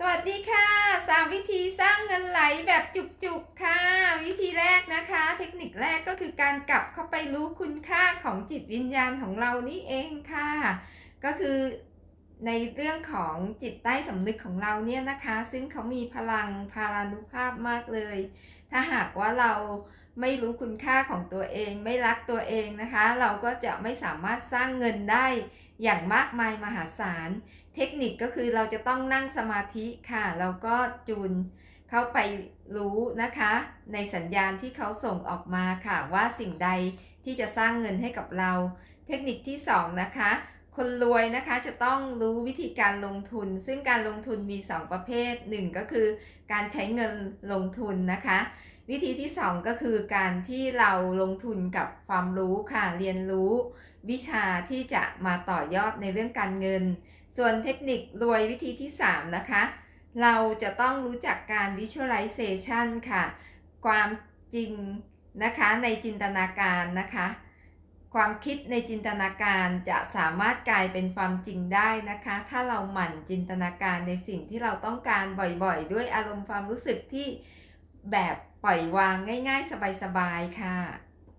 สวัสดีค่ะสามวิธีสร้างเงินไหลแบบจุกๆค่ะ วิธีแรกนะคะ เทคนิคแรกก็คือการกลับเข้าไปรู้คุณค่าของจิตวิญญาณของเรานี่เองค่ะ ก็คือในเรื่องของจิตใต้สำนึกของเราเนี่ยนะคะ ซึ่งเขามีพลังพารานุภาพมากเลย ถ้าหากว่าเราไม่รู้คุณค่าของตัวเอง ไม่รักตัวเองนะคะ เราก็จะไม่สามารถสร้างเงินได้ อย่างมากมายมหาศาล เทคนิคก็คือเราจะต้องนั่งสมาธิค่ะ แล้วก็จูนเข้าไปรู้นะคะ ในสัญญาณที่เขาส่งออกมาค่ะ ว่าสิ่งใดที่จะสร้างเงินให้กับเรา เทคนิคที่สองนะคะ คนรวยนะคะจะต้องรู้วิธีการลงทุน ซึ่งการลงทุนมี 2 ประเภท 1 ก็คือการใช้เงินลงทุนนะคะ วิธีที่ 2 ก็คือการที่เราลงทุนกับความรู้ค่ะเรียนรู้วิชาที่จะมาต่อยอดในเรื่องการเงิน ส่วนเทคนิครวยวิธีที่ 3 นะคะ เราจะต้องรู้จักการ visualization ค่ะ ความจริงนะคะในจินตนาการนะคะ ความคิดในจินตนาการจะสามารถกลายเป็นความจริงได้นะคะ ถ้าเราหมั่นจินตนาการในสิ่งที่เราต้องการบ่อยๆ ด้วยอารมณ์ความรู้สึกที่แบบปล่อยวางง่าย ๆ สบายๆค่ะ